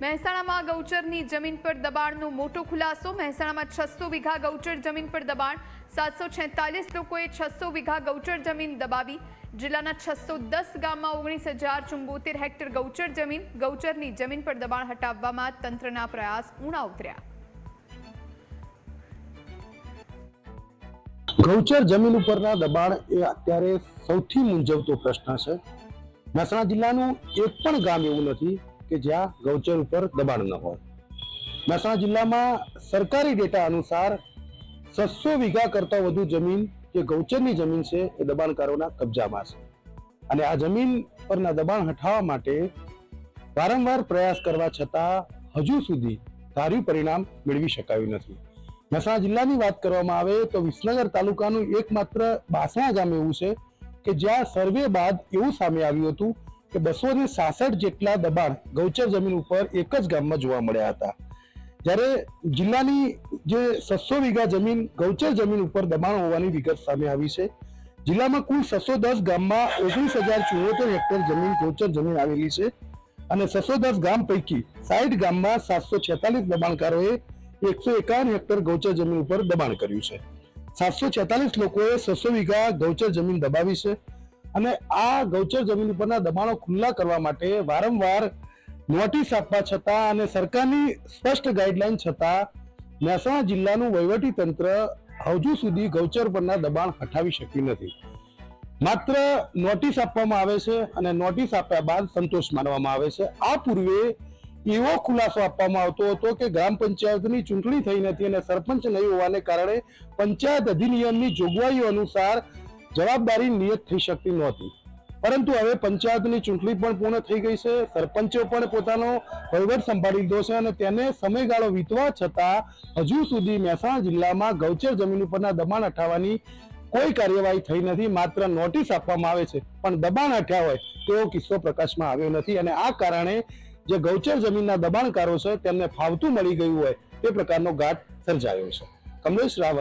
મહેસાણામાં ગૌચરની જમીન પર દબાણનો મોટો ખુલાસો. મહેસાણામાં છસો વીઘા ગૌચર જમીન પર દબાણ. સાતસો છેતાલીસ લોકોએ છસો વીઘા ગૌચર જમીન દબાવી. જિલ્લાના છસો દસ ગામમાં ઓગણીસ હજાર ચુંબોતેર હેક્ટર ગૌચર જમીન, ગૌચરની જમીન પર દબાણ હટાવવામાં તંત્રના પ્રયાસ ઊણા ઉતર્યા. ગૌચર જમીન ઉપરના દબાણ એ અત્યારે સૌથી મૂંઝવતો પ્રશ્ન છે. મહેસાણા જિલ્લાનું એક પણ ગામ એવું નથી. કે જ્યાં ગૌચર ઉપર દબાણ ન હોય. મહેસાણા જિલ્લામાં સરકારી ડેટા અનુસાર છસો વીઘા કરતા વધુ જમીન જે ગૌચરની જમીન છે એ દબાણકારોના કબજામાં છે. અને આ જમીન પરના દબાણ હટાવવા માટે વારંવાર પ્રયાસ કરવા છતાં હજુ સુધી ધાર્યું પરિણામ મેળવી શકાયું નથી. મહેસાણા જિલ્લાની વાત કરવામાં આવે તો વિસનગર તાલુકાનું એકમાત્ર બાસણા ગામ એવું છે કે જ્યાં સર્વે બાદ એવું સામે આવ્યું હતું કે બસો ને સાસઠ જેટલા દબાણ ગૌચર જમીન ઉપર એક જ ગામમાં જોવા મળ્યા હતા. જ્યારે જિલ્લાની જે છસો વીઘા જમીન ગૌચર જમીન ઉપર દબાણ હોવાની વિગત સામે આવી છે. જિલ્લામાં કુલ છસો દસ ગામમાં ઓગણીસ હજાર ચુમ્મોતેર હેક્ટર જમીન ગૌચર જમીન આવેલી છે અને છસો દસ ગામ પૈકી સાઠ ગામમાં સાતસો છેતાલીસ દબાણકારોએ એકસો એકાવન હેક્ટર ગૌચર જમીન ઉપર દબાણ કર્યું છે. સાતસો છેતાલીસ લોકોએ છસો વીઘા ગૌચર જમીન દબાવી છે. અને આ ગૌચર જમીન ઉપરના દબાણો ખુલ્લા કરવા માટે વારંવાર નોટિસ આપવા છતાં અને સરકારની સ્પષ્ટ ગાઈડલાઈન છતાં મહેસાણા જિલ્લાનું વહીવટી હજુ સુધી ગૌચર પરના દબાણ હટાવી શક્યું નથી. માત્ર નોટિસ આપવામાં આવે છે અને નોટિસ આપ્યા બાદ સંતોષ માનવામાં આવે છે. આ પૂર્વે એવો ખુલાસો આપવામાં આવતો હતો કે ગ્રામ પંચાયતની ચૂંટણી થઈ નથી અને સરપંચ નહીં હોવાને કારણે પંચાયત અધિનિયમની જોગવાઈઓ અનુસાર જવાબદારી નિયત થઈ શકતી નહોતી. પરંતુ હવે પંચાયતની ચૂંટણી પણ પૂર્ણ થઈ ગઈ છે. સરપંચો પણ પોતાનો વહીવટ સંભાળી લીધો છે અને તેને સમયગાળો વીતવા છતાં હજુ સુધી મહેસાણા જિલ્લામાં ગૌચર જમીન ઉપરના દબાણ હટાવવાની કોઈ કાર્યવાહી થઈ નથી. માત્ર નોટિસ આપવામાં આવે છે. પણ દબાણ હટ્યા હોય તેવો કિસ્સો પ્રકાશમાં આવ્યો નથી અને આ કારણે જે ગૌચર જમીનના દબાણકારો છે તેમને ફાવતું મળી ગયું હોય તે પ્રકારનો ઘાટ સર્જાયો છે. કમલેશ રાવત